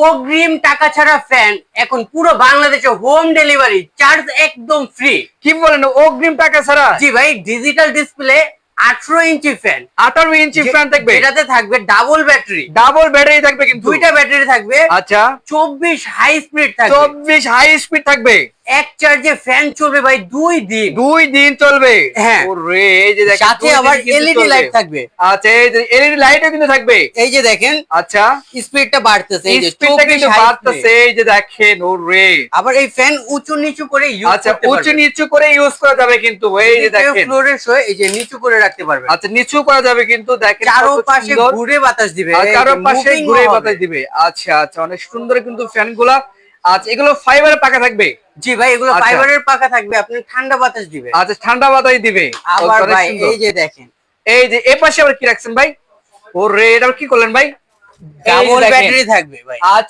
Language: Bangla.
অগ্রিম টাকা ছাড়া ফ্যান এখন পুরো বাংলাদেশে হোম ডেলিভারি চার্জ একদম ফ্রি কি বলেন অগ্রিম টাকা ছাড়া? জি ভাই ডিজিটাল ডিসপ্লে আঠারো ইঞ্চি ফ্যান আঠারো ইঞ্চি ফ্যান থাকবে? এটাতে থাকবে ডাবল ব্যাটারি ডাবল ব্যাটারি থাকবে কিন্তু। দুইটা ব্যাটারি থাকবে। আচ্ছা। চব্বিশ হাই স্পিড থাকবে। চব্বিশ হাই স্পিড থাকবে। এক চার্জে ফ্যান চলবে ভাই দুই দিন। দুই দিন চলবে। হ্যাঁ। ওরে এই যে দেখেন সাথে আবার এলইডি লাইট থাকবে। আচ্ছা এই যে এলইডি লাইটও কিন্তু থাকবে। এই যে দেখেন আচ্ছা। স্পিডটা বাড়তেছে এই যে স্পিডটা কিন্তু বাড়তেছে এই যে দেখেন ওরে। আবার এই ফ্যান উঁচু নিচু করে ইউজ আচ্ছা উঁচু নিচু করে ইউজ করা যাবে কিন্তু এই যে দেখেন। ফ্লোরের শোয়ে এই যে নিচু করে রাখতে পারবেন আচ্ছা নিচু করা যাবে কিন্তু দেখেন চারো পাশে ঘুরে বাতাস দিবে আর চারো পাশে ঘুরে বাতাস দিবে। আচ্ছা আচ্ছা অনেক সুন্দর কিন্তু ফ্যানগুলা। আচ্ছা এগুলো ফাইবারের পাকা থাকবে? জি ভাই এগুলো আচ্ছা। ফাইবারের পাকা থাকবে আপনি ঠান্ডা বাতাস দিবে আচ্ছা ঠান্ডা বাতাস দিবে। আবার ভাই এই যে দেখেন। এই যে এই পাশে আবার কি রাখছেন ভাই? ওরে এটা কি করলেন ভাই? ডাবল ব্যাটারি থাকবে ভাই। আচ্ছা।